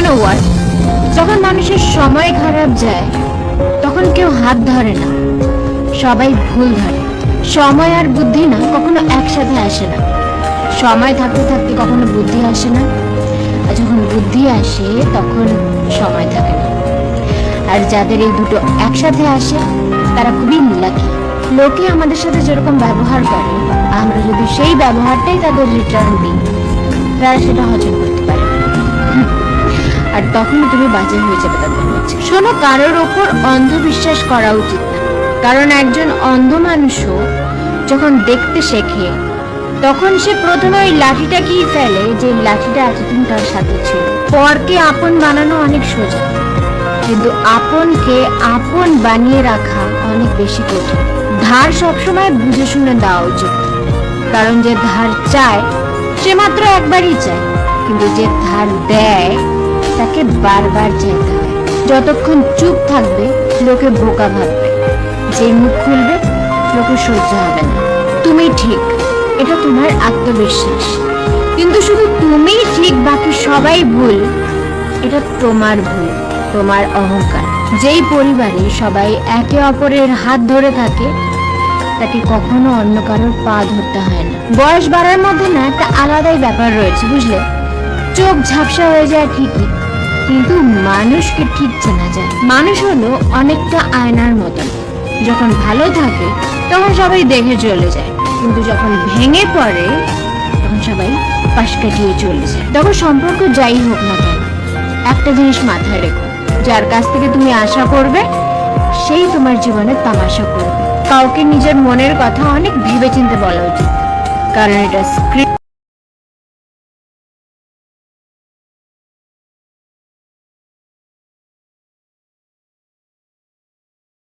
You know যখন মানুষের সময় খারাপ যায়, তখন কেউ হাত ধরে না। সবাই ভুল ধরে। সময় আর বুদ্ধি না, কখনো একসাথে আসে না। সময় থাকতে থাকতে কখনো বুদ্ধি আসে না। আর যখন বুদ্ধি আসে, তখন সময় থাকে না। আর যাদের এই দুটো একসাথে আসে, তারা খুবই লাকি লোকে আমাদের সাথে যেরকম ব্যবহার করে, আমরা যদি সেই ব্যবহারটাই তাদের রিটার্ন দিই, তারা সেটা হজম। হুম। আর তখনই তুমি বাজে হয়ে যাবে তাদের শোনো, কারোর ওপর অন্ধবিশ্বাস করা উচিত না। কারণ একজন অন্ধ মানুষও যখন দেখতে শেখে, তখন সে প্রথমে ওই লাঠিটা কি ফেলে যে লাঠিটা এতদিন তার সাথে ছিল। পরকে আপন বানানো অনেক সোজা। কিন্তু আপনকে আপন বানিয়ে রাখা অনেক বেশি কঠিন। ধার সবসময় বুঝে শুনে দেওয়া উচিত। কারণ যে ধার চায়, সে মাত্র একবারই চায়। কিন্তু যে ধার দেয় তাকে বারবার চাইতে হয়। যতক্ষণ চুপ থাকবে, লোকে বোকা ভাববে। যে মুখ খুলবে, লোকে সহ্য হবে না। তুমি ঠিক, এটা তোমার আত্মবিশ্বাস। কিন্তু শুধু তুমিই ঠিক, বাকি সবাই ভুল। এটা তোমার ভুল, তোমার অহংকার। যেই পরিবারে সবাই একে অপরের হাত ধরে থাকে, তাকে কখনো অন্য কারোর পা ধরতে হয় না। বয়স বাড়ার মধ্যে না, একটা আলাদাই ব্যাপার রয়েছে, বুঝলে? চোখ ঝাপসা হয়ে যায় ঠিকই, কিন্তু মানুষকে ঠিক চেনা যায়। মানুষ হলো অনেকটা আয়নার মতন। যখন ভালো থাকে, তখন সবাই দেখে চলে যায়। কিন্তু যখন ভেঙে পড়ে, তখন সবাই পাশ কাটিয়ে চলে যায়। তখন সম্পর্ক যাই হোক না কেন, একটা জিনিস মাথায় রেখো। যার কাছ থেকে তুমি আশা করবে, সেই তোমার জীবনে তামাশা করবে। কাউকে নিজের মনের কথা অনেক ভেবেচিন্তে বলা উচিত। কারণ এটা স্ক্রিপ্ট